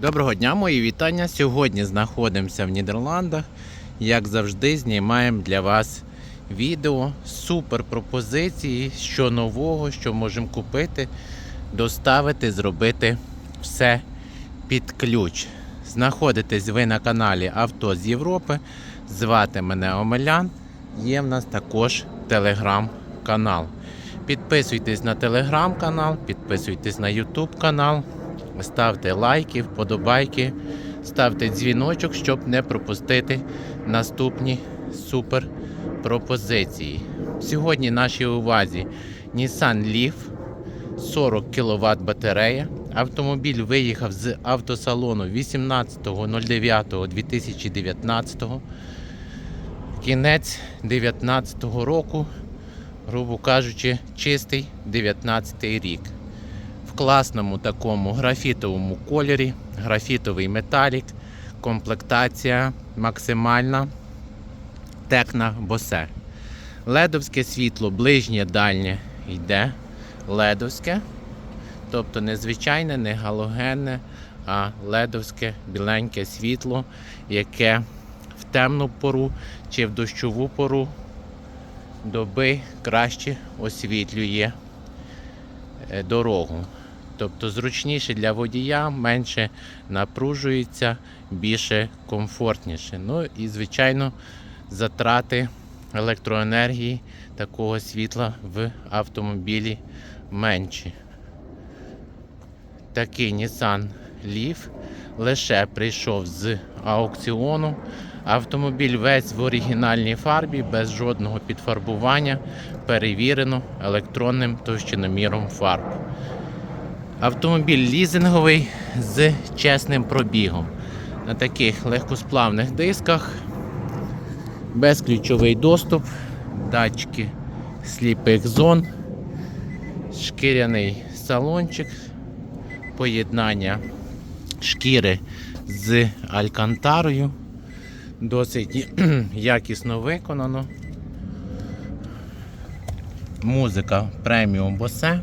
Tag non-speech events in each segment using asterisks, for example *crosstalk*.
Доброго дня, мої вітання. Сьогодні знаходимося в Нідерландах. Як завжди, знімаємо для вас відео, супер пропозиції, що нового, що можемо купити, доставити, зробити все під ключ. Знаходитесь ви на каналі Авто з Європи. Звати мене Омелян. Є в нас також телеграм-канал. Підписуйтесь на телеграм-канал, підписуйтесь на ютуб канал, ставте лайки, вподобайки, ставте дзвіночок, щоб не пропустити наступні супер пропозиції. Сьогодні нашій увазі Nissan Leaf 40 кВт батарея. Автомобіль виїхав з автосалону 18.09.2019. Кінець 2019 року, грубо кажучи, чистий 19 рік. Класному такому графітовому кольорі, графітовий металік, комплектація максимальна, текна босе. Ледовське світло, ближнє дальнє йде ледовське. Тобто не звичайне, не галогенне, а ледовське біленьке світло, яке в темну пору чи в дощову пору доби краще освітлює е, дорогу. Тобто зручніше для водія, менше напружується, більше комфортніше. Ну і, звичайно, затрати електроенергії такого світла в автомобілі менші. Такий Nissan Leaf лише прийшов з аукціону. Автомобіль весь в оригінальній фарбі, без жодного підфарбування, перевірено електронним товщиноміром фарб. Автомобіль лізинговий з чесним пробігом. На таких легкосплавних дисках, безключовий доступ, датчики сліпих зон, шкіряний салончик, поєднання шкіри з алькантарою. Досить *clears throat* якісно виконано. Музика преміум босе.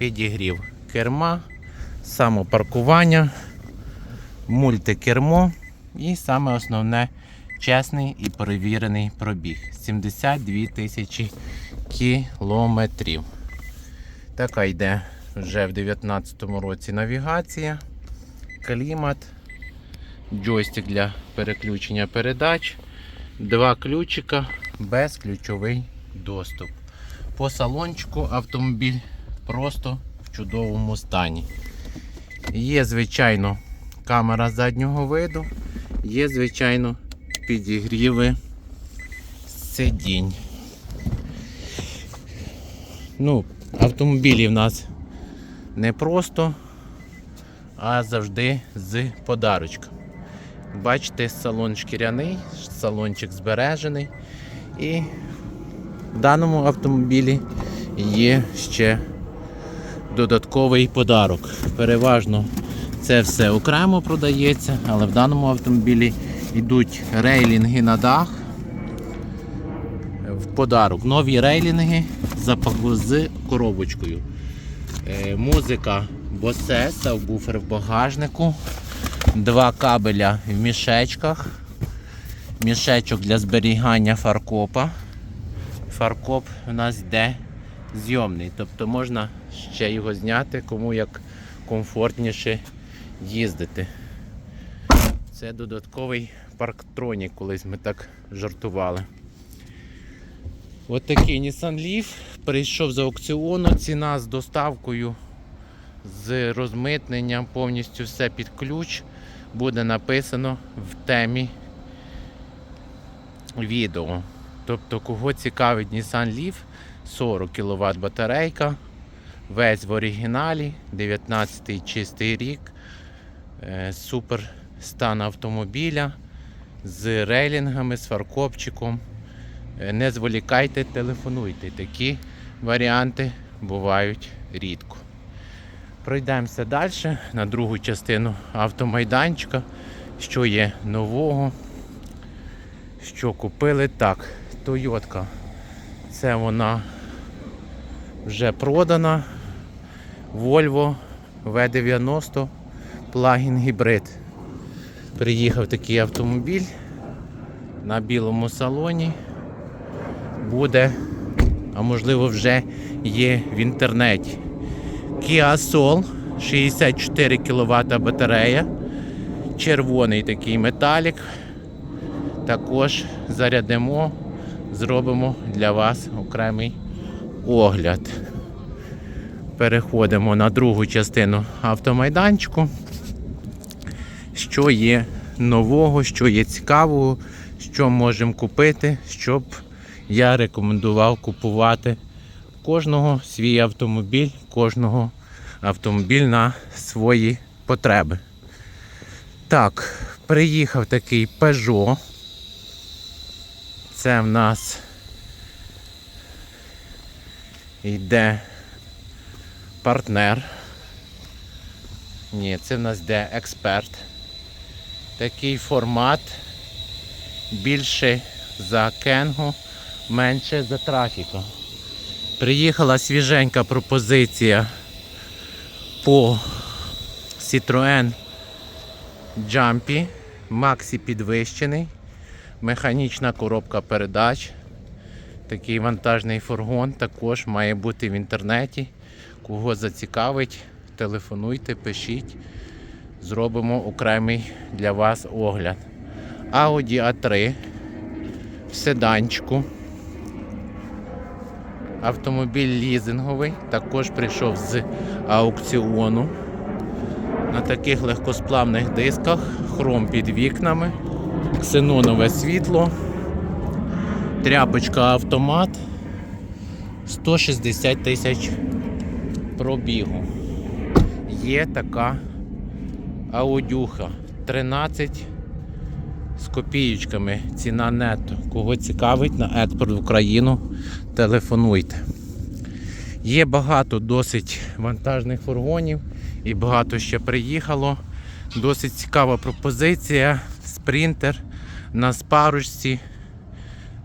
Підігрів керма, самопаркування, мультикермо і саме основне чесний і перевірений пробіг. 72 тисячі кілометрів. Така йде вже в 2019 році навігація, клімат, джойстик для переключення передач, два ключика, безключовий доступ. По салончику автомобіль просто в чудовому стані. Є, звичайно, камера заднього виду, є, звичайно, підігріви сидінь. Ну, автомобілі в нас не просто, а завжди з подарочком. Бачите, салон шкіряний, салончик збережений. І в даному автомобілі є ще додатковий подарок. Переважно це все окремо продається, але в даному автомобілі йдуть рейлінги на дах. В подарок. Нові рейлінги з коробочкою. Е, музика Bose, сабвуфер в багажнику, два кабеля в мішечках, мішечок для зберігання фаркопа. Фаркоп у нас йде зйомний, тобто можна ще його зняти, кому як комфортніше їздити. Це додатковий парктронік, колись ми так жартували. От такий Nissan Leaf прийшов з аукціону, ціна з доставкою, з розмитненням, повністю все під ключ. Буде написано в темі відео. Тобто, кого цікавить Nissan Leaf, 40 кВт батарейка, весь в оригіналі, 19-й чистий рік, е, супер стан автомобіля з рейлінгами, з фаркопчиком. Е, Не зволікайте, телефонуйте. Такі варіанти бувають рідко. Пройдемося далі на другу частину автомайданчика. Що є нового? Що купили? Так, Тойотка. Це вона вже продана. Volvo V90 плагін гібрид. Приїхав такий автомобіль на білому салоні. Буде, а можливо вже є в інтернеті. Kia Soul 64 кВт батарея. Червоний такий металік. Також зарядимо, зробимо для вас окремий огляд. Переходимо на другу частину автомайданчику. Що є нового, що є цікавого, що можемо купити, щоб я рекомендував купувати кожного свій автомобіль, кожного автомобіль на свої потреби. Так, приїхав такий Peugeot. Це в нас йде партнер. Ні, це в нас йде експерт. Такий формат більше за Кенгу, менше за трафіка. Приїхала свіженька пропозиція по Citroën Jumpy, Maxi підвищений, механічна коробка передач. Такий вантажний фургон також має бути в інтернеті. Кого зацікавить, телефонуйте, пишіть. Зробимо окремий для вас огляд. Audi A3 в седанчику. Автомобіль лізинговий, також прийшов з аукціону. На таких легкосплавних дисках, хром під вікнами, ксенонове світло, тряпочка автомат, 160 тисяч пробігу. Є така аудюха 13 з копієчками. Ціна нетто. Кого цікавить на експорт в Україну, телефонуйте. Є багато досить вантажних фургонів і багато ще приїхало. Досить цікава пропозиція. Спринтер на спарочці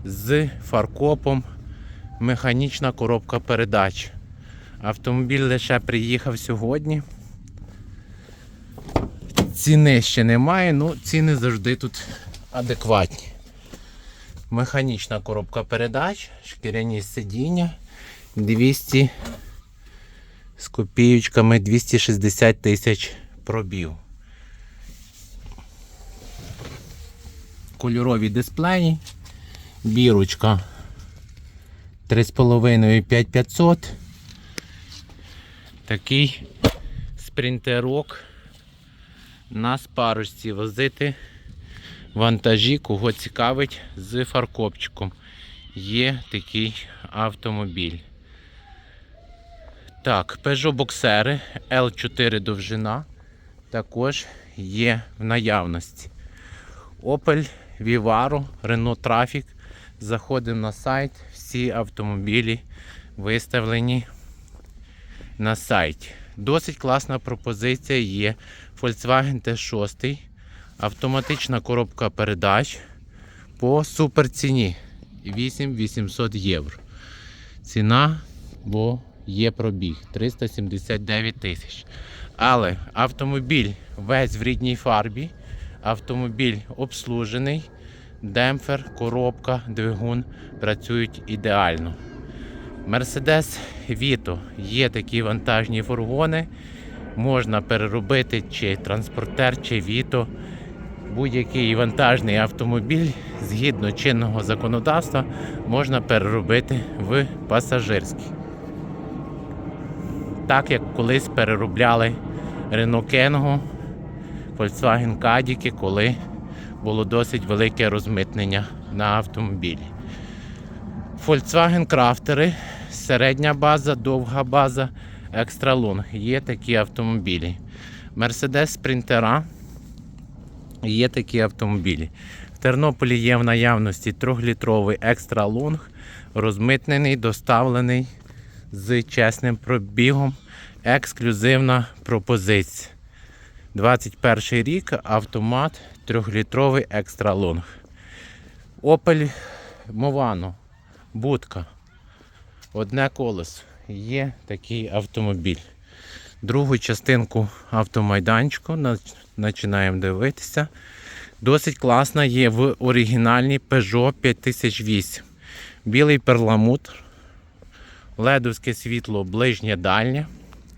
з фаркопом, механічна коробка передач. Автомобіль лише приїхав сьогодні. Ціни ще немає, ну ціни завжди тут адекватні. Механічна коробка передач, шкіряні сидіння 200 з копійочками 260 тисяч пробів. Кольорові дисплеї, бірочка 3,5 5500. Такий спринтерок на спарочці возити вантажі, кого цікавить з фаркопчиком. Є такий автомобіль. Так, Peugeot боксери L4 довжина також є в наявності. Opel Vivaro, Renault Trafic. Заходимо на сайт, всі автомобілі виставлені на сайті. Досить класна пропозиція є Volkswagen T6, автоматична коробка передач по суперціні 8800 євро. Ціна, бо є пробіг 379 тисяч. Але автомобіль весь в рідній фарбі, автомобіль обслужений, демпфер, коробка, двигун працюють ідеально. Mercedes Vito є такі вантажні фургони. Можна переробити чи транспортер, чи Vito. Будь-який вантажний автомобіль згідно чинного законодавства можна переробити в пасажирський. Так як колись переробляли Renault Kangoo, Volkswagen Caddy, коли було досить велике розмитнення на автомобілі. Volkswagen крафтери, середня база, довга база, екстра лонг. Є такі автомобілі. Mercedes Спринтера. Є такі автомобілі. В Тернополі є в наявності 3-літровий екстра лонг, розмитнений, доставлений з чесним пробігом. Ексклюзивна пропозиція. 21 рік автомат 3-літровий екстра лонг. Opel Movano будка. Одне колесо. Є такий автомобіль. другу частинку автомайданчику. Починаємо дивитися. Досить класна є в оригінальній Peugeot 5008. Білий перламутр, ледовське світло ближнє дальнє,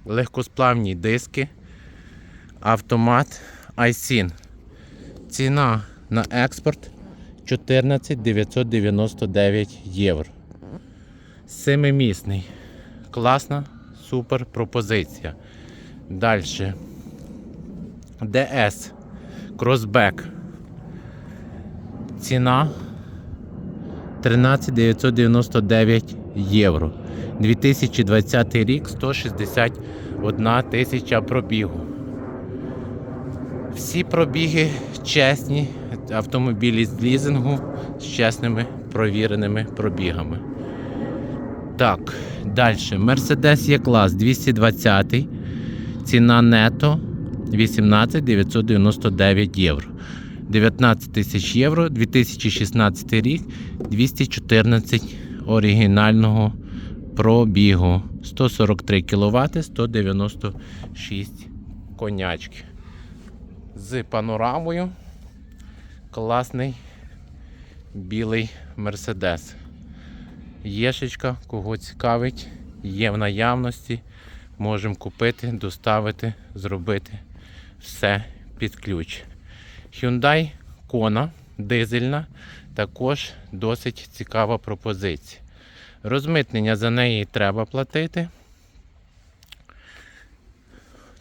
легкосплавні диски, автомат iSIN. Ціна на експорт 14 999 євро. Семимісний. Класна, супер пропозиція. Далі. DS Crossback. Ціна 13 999 євро. 2020 рік 161 тисяча пробігу. Всі пробіги чесні, автомобілі з лізингу з чесними провіреними пробігами. Так, далі. Mercedes E-клас 220. Ціна нето 18 999 євро. 19 тисяч євро, 2016 рік, 214 оригінального пробігу. 143 кВт, 196 конячки. З панорамою. Класний білий Мерседес. Єшечка, кого цікавить, є в наявності. Можемо купити, доставити, зробити все під ключ. Hyundai Kona дизельна, також досить цікава пропозиція. Розмитнення за неї треба платити.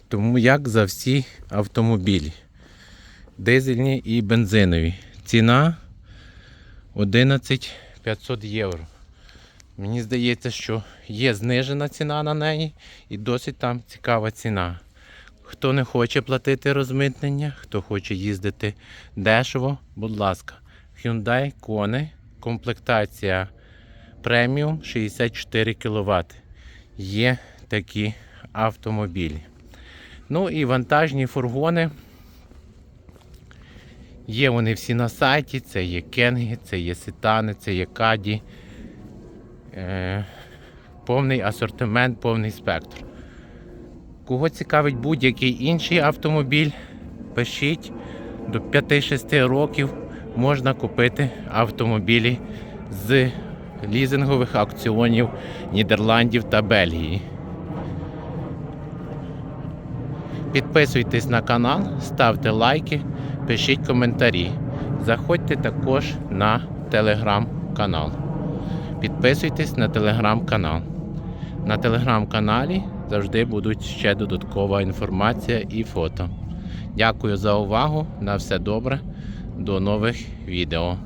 Тому як за всі автомобілі. Дизельні і бензинові. Ціна 11 500 євро. Мені здається, що є знижена ціна на неї і досить там цікава ціна. Хто не хоче платити розмитнення, хто хоче їздити дешево, будь ласка, Hyundai Kona, комплектація преміум 64 кВт. Є такі автомобілі. Ну і вантажні фургони. Є вони всі на сайті, це є Кенги, це є Ситани, це є Каді. Е, повний асортимент, повний спектр. Кого цікавить будь-який інший автомобіль, пишіть до 5-6 років можна купити автомобілі з лізингових аукціонів Нідерландів та Бельгії. Підписуйтесь на канал, ставте лайки, пишіть коментарі. Заходьте також на телеграм-канал. Підписуйтесь на телеграм-канал. На телеграм-каналі завжди будуть ще додаткова інформація і фото. Дякую за увагу. На все добре. До нових відео.